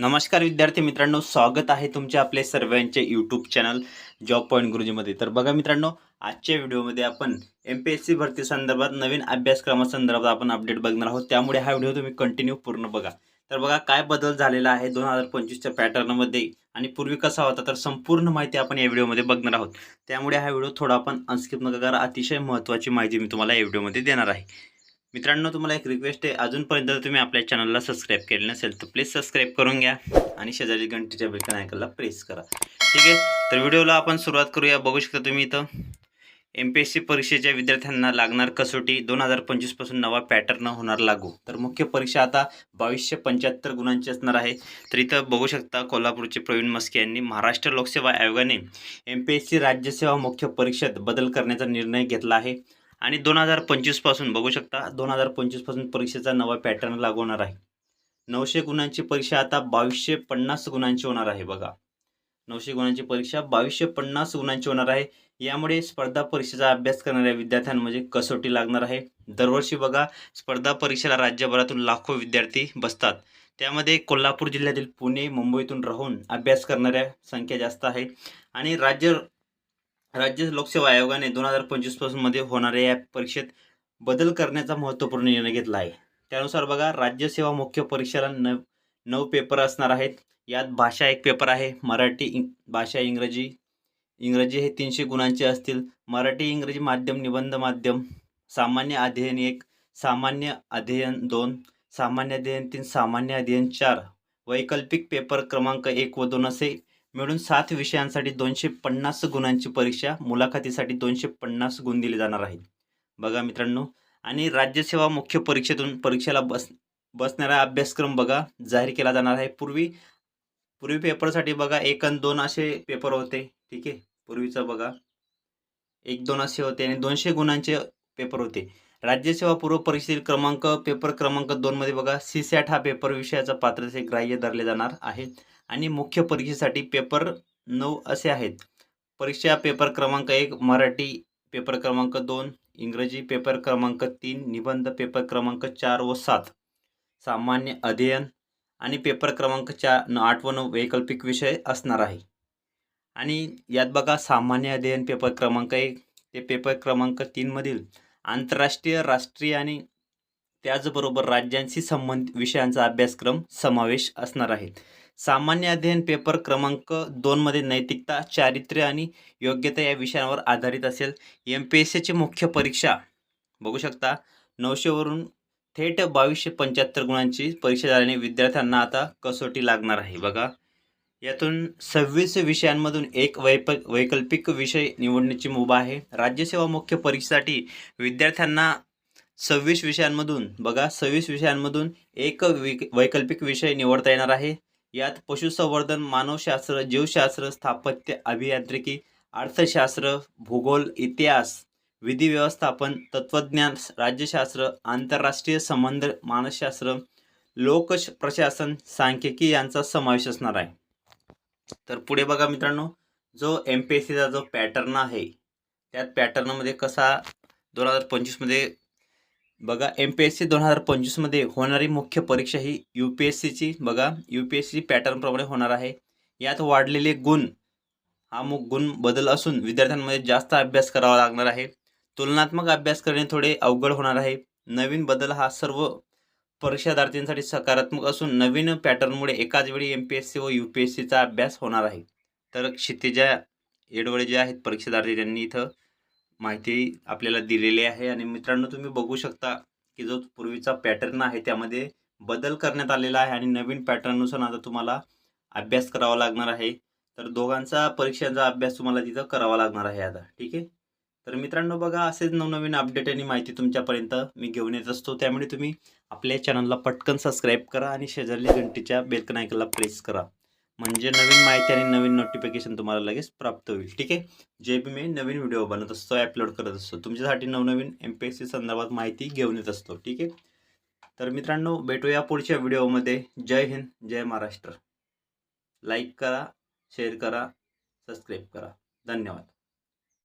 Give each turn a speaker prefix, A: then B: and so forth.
A: नमस्कार विद्यार्थी मित्रांनो स्वागत आहे तुमचे आपले सर्वांचे यूट्यूब चॅनल जॉब पॉईंट गुरुजीमध्ये. तर बघा मित्रांनो आजच्या व्हिडिओमध्ये आपण एम पी एस सी भरती संदर्भात नवीन अभ्यासक्रमासंदर्भात आपण अपडेट बघणार आहोत. त्यामुळे हा व्हिडिओ तुम्ही कंटिन्यू पूर्ण बघा. तर बघा काय बदल झालेला आहे दोन हजार पंचवीसच्या पॅटर्नमध्ये आणि पूर्वी कसा होता तर संपूर्ण माहिती आपण या व्हिडिओमध्ये बघणार आहोत. त्यामुळे हा व्हिडिओ थोडा आपण अनस्किप न करा. अतिशय महत्त्वाची माहिती मी तुम्हाला या व्हिडिओमध्ये देणार आहे. मित्रांनो तुम्हाला एक रिक्वेस्ट आहे. अजूनपर्यंत तुम्ही आपल्या चॅनलला सबस्क्राईब केले नसेल तर प्लीज सबस्क्राईब करून घ्या. आणि शेजारी घंटीच्या बेलकन आयकनला प्रेस करा. ठीक आहे? तर व्हिडिओला आपण सुरुवात करूया. बघू शकता तुम्ही इथं. एम पी एस सी परीक्षेच्या विद्यार्थ्यांना लागणार कसोटी दोन हजार पंचवीसपासून नवा पॅटर्न होणार लागू. तर मुख्य परीक्षा आता बावीसशे पंच्याहत्तर गुणांची असणार आहे. तर इथं बघू शकता कोल्हापूरचे प्रवीण मस्के यांनी महाराष्ट्र लोकसेवा आयोगाने एम पी एस सी राज्यसेवा मुख्य परीक्षेत बदल करण्याचा निर्णय घेतला आहे. आणि दोन हजार पंचवीसपासून बघू शकता दोन हजार पंचवीसपासून परीक्षेचा नवा पॅटर्न लागू होणार आहे. नऊशे गुणांची परीक्षा आता बावीसशे पन्नास गुणांची होणार आहे बघा. नऊशे गुणांची परीक्षा बावीसशे पन्नास गुणांची होणार आहे. यामुळे स्पर्धा परीक्षेचा अभ्यास करणाऱ्या विद्यार्थ्यांमध्ये म्हणजे कसोटी लागणार आहे. दरवर्षी बघा स्पर्धा परीक्षेला राज्यभरातून लाखो विद्यार्थी बसतात. त्यामध्ये कोल्हापूर जिल्ह्यातील पुणे मुंबईतून राहून अभ्यास करणाऱ्या संख्या जास्त आहे. आणि राज्य राज्य लोकसेवा आयोगाने दोन हजार पंचवीसपासून मध्ये होणाऱ्या या परीक्षेत बदल करण्याचा महत्त्वपूर्ण निर्णय घेतला आहे. त्यानुसार बघा राज्यसेवा मुख्य परीक्षेला न नऊ पेपर असणार आहेत. यात भाषा एक पेपर आहे मराठी इंग भाषा इंग्रजी इंग्रजी हे तीनशे गुणांचे असतील. मराठी इंग्रजी माध्यम निबंध माध्यम सामान्य अध्ययन एक सामान्य अध्ययन दोन सामान्य अध्ययन तीन सामान्य अध्ययन चार वैकल्पिक पेपर क्रमांक एक व दोन असे मिळून सात विषयांसाठी दोनशे पन्नास गुणांची परीक्षा मुलाखतीसाठी दोनशे पन्नास गुण दिले जाणार आहेत. बघा मित्रांनो आणि राज्यसेवा मुख्य परीक्षेतून परीक्षेला बस बसणारा अभ्यासक्रम बघा जाहीर केला जाणार आहे. पूर्वी पूर्वी पेपरसाठी बघा एक आणि दोन असे पेपर होते ठीक आहे? पूर्वीचं बघा एक दोन असे होते आणि दोनशे गुणांचे पेपर होते. राज्यसेवा पूर्व परीक्षेतील क्रमांक पेपर क्रमांक दोनमध्ये बघा सी सॅट हा पेपर विषयाचा पात्रते ग्राह्य धरले जाणार आहे. आणि मुख्य परीक्षेसाठी पेपर नऊ असे आहेत. परीक्षा पेपर क्रमांक एक मराठी पेपर क्रमांक दोन इंग्रजी पेपर क्रमांक तीन निबंध पेपर क्रमांक चार व सात. सामान्य अध्ययन आणि पेपर क्रमांक चार आठ व नऊ वैकल्पिक विषय असणार आहे. आणि यात बघा सामान्य अध्ययन पेपर क्रमांक एक ते पेपर क्रमांक तीनमधील आंतरराष्ट्रीय राष्ट्रीय आणि त्याचबरोबर राज्यांशी संबंधित विषयांचा अभ्यासक्रम समावेश असणार आहे. सामान्य अध्ययन पेपर क्रमांक दोनमध्ये नैतिकता चारित्र्य आणि योग्यता या विषयांवर आधारित असेल. एम पी एस सीची मुख्य परीक्षा बघू शकता नऊशेवरून थेट बावीसशे पंच्याहत्तर गुणांची परीक्षा झाल्याने विद्यार्थ्यांना आता कसोटी लागणार आहे. बघा यातून सव्वीस विषयांमधून एक वैप वैकल्पिक विषय निवडण्याची मुभा आहे. राज्यसेवा मुख्य परीक्षेसाठी विद्यार्थ्यांना सव्वीस विषयांमधून बघा सव्वीस विषयांमधून एक विक वैकल्पिक विषय निवडता येणार आहे. यात पशुसंवर्धन मानवशास्त्र जीवशास्त्र स्थापत्य अभियांत्रिकी अर्थशास्त्र भूगोल इतिहास विधी व्यवस्थापन तत्त्वज्ञान राज्यशास्त्र आंतरराष्ट्रीय संबंध मानसशास्त्र लोक प्रशासन सांख्यिकी यांचा समावेश असणार आहे. तर पुढे बघा मित्रांनो जो एम पी एस सीचा जो पॅटर्न आहे त्यात पॅटर्नमध्ये कसा दोन हजार पंचवीसमध्ये बघा एम पी एस सी दोन हजार पंचवीसमध्ये होणारी मुख्य परीक्षा ही यू पी एस सीची बघा यू पी एस सी पॅटर्नप्रमाणे होणार आहे. यात वाढलेले गुण हा मुख गुण बदल असून विद्यार्थ्यांमध्ये जास्त अभ्यास करावा लागणार आहे. तुलनात्मक अभ्यास करणे थोडे अवघड होणार आहे. नवीन बदल हा सर्व परीक्षार्थींसाठी सकारात्मक असून नवीन पॅटर्नमुळे एकाच वेळी एम पी एस सी व यू पी एस सीचा अभ्यास होणार आहे. तर क्षितिजा येडवळे जे आहेत परीक्षार्थी त्यांनी इथं माहिती आपल्याला दिलेली आहे आणि मित्रांनो तुम्ही बघू शकता की जो पूर्वीचा पॅटर्न आहे त्यामध्ये बदल करण्यात आलेला आहे आणि नवीन पॅटर्ननुसार आता तुम्हाला अभ्यास करावा लागणार आहे. तर दोघांचा परीक्षांचा अभ्यास तुम्हाला तिथं करावा लागणार आहे आता ठीक आहे? तर मित्रांनो बघा असेच नवनवीन अपडेट आणि माहिती तुमच्यापर्यंत मी घेऊन येत असतो. त्यामुळे तुम्ही आपल्या चॅनलला पटकन सबस्क्राईब करा आणि शेजारली घंटीच्या बेलकन आयकनला प्रेस करा. म्हणजे नवीन माहिती आणि नवीन नोटिफिकेशन तुम्हाला लगेच प्राप्त होईल. ठीक आहे? जे बी मी नवीन व्हिडिओ बनत असतो अपलोड करत असतो तुमच्यासाठी नवनवीन एम पी एस सी संदर्भात माहिती घेऊन येत असतो. ठीक आहे? तर मित्रांनो भेटूया पुढच्या व्हिडिओमध्ये जय हिंद जय महाराष्ट्र. लाईक करा शेअर करा सबस्क्राईब करा. धन्यवाद.